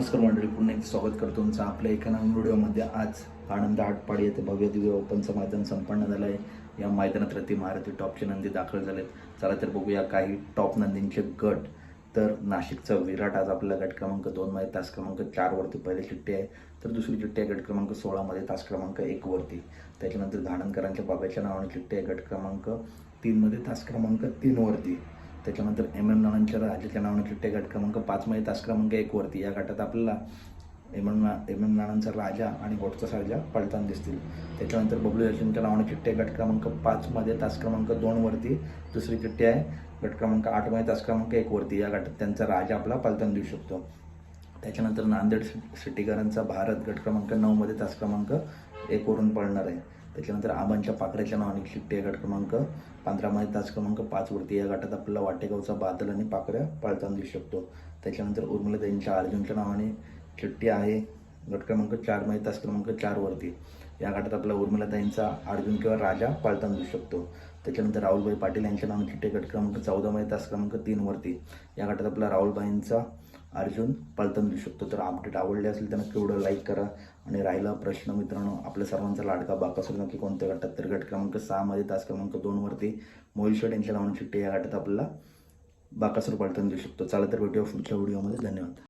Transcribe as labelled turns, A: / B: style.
A: नमस्कार मंडळी पुन्हा एक स्वागत करतो तुमचं आपल्या एका नवीन व्हिडिओमध्ये. आज आनंद आटपाडी येथे भव्य दिव्य ओपनचं मैदान संपन्न झालं आहे या मैदानात रती महारथी टॉपचे नंदी दाखल झालेत. चला तर बघूया काही टॉप नंदींचे गट. तर नाशिकचा विराट आज आपला गट क्रमांक दोनमध्ये तास क्रमांक चारवरती पहिली चिठ्ठी आहे. तर दुसरी चिठ्ठी आहे गट क्रमांक सोळामध्ये तास क्रमांक एकवरती त्याच्यानंतर घाणनकरांच्या बाबाच्या नावाने चिठ्ठी आहे गट क्रमांक तीनमध्ये तास क्रमांक तीनवरती त्याच्यानंतर एम एम नानांच्या राजाच्या नावाने चिठ्ठे गट क्रमांक पाचमध्ये तास क्रमांक एकवरती या गटात आपल्याला एम एम ना एम एम नानांचा राजा आणि गोटचा साजा पळताना दिसतील. त्याच्यानंतर बबलू जयसिंगच्या नावाने चिठ्ठे गट क्रमांक पाचमध्ये तास क्रमांक दोनवरती दुसरी चिठ्ठी आहे गट क्रमांक आठमध्ये तास क्रमांक एकवरती या गटात त्यांचा राजा आपला पळताना देऊ शकतो. त्याच्यानंतर नांदेड सि- सिटीकरांचा भारत गट क्रमांक नऊमध्ये तास क्रमांक एकवरून पळणार आहे. त्याच्यानंतर आबांच्या पाकड्याच्या नावाने शिट्टी गट क्रमांक पंधरामध्ये तास क्रमांक पाचवरती या गटात आपल्याला वाटेगावचा बादल आणि पाकड्या पळताना दिसू शकतो. त्याच्यानंतर उर्मिलाताईंच्या अर्जुनच्या नावाने चिठ्ठी आहे गट क्रमांक चारमध्ये तास क्रमांक चारवरती या गटात आपला उर्मिलाताईंचा अर्जुन किंवा राजा पळताना दिसू शकतो. त्याच्यानंतर राहुलभाई पाटील यांच्या नावाने चिठ्ठी गट क्रमांक चौदामध्ये तास क्रमांक तीनवरती या गटात आपला राहुलबाईंचा अर्जुन पळताना देऊ शकतो. तर अपडेट आवडले असेल तर नक्की लाईक करा. आणि राहिला प्रश्न मित्रांनो आपल्या सर्वांचा लाडका बाकासूर नक्की कोणत्या गटात तर गट क्रमांक सहामध्ये तास क्रमांक दोनवरती मोहिल शेट यांच्या लावणी चिठ्ठी या गटात आपल्याला बाकासूर पळताना देऊ शकतो. चला तर भेटूया पुढच्या व्हिडिओमध्ये धन्यवाद.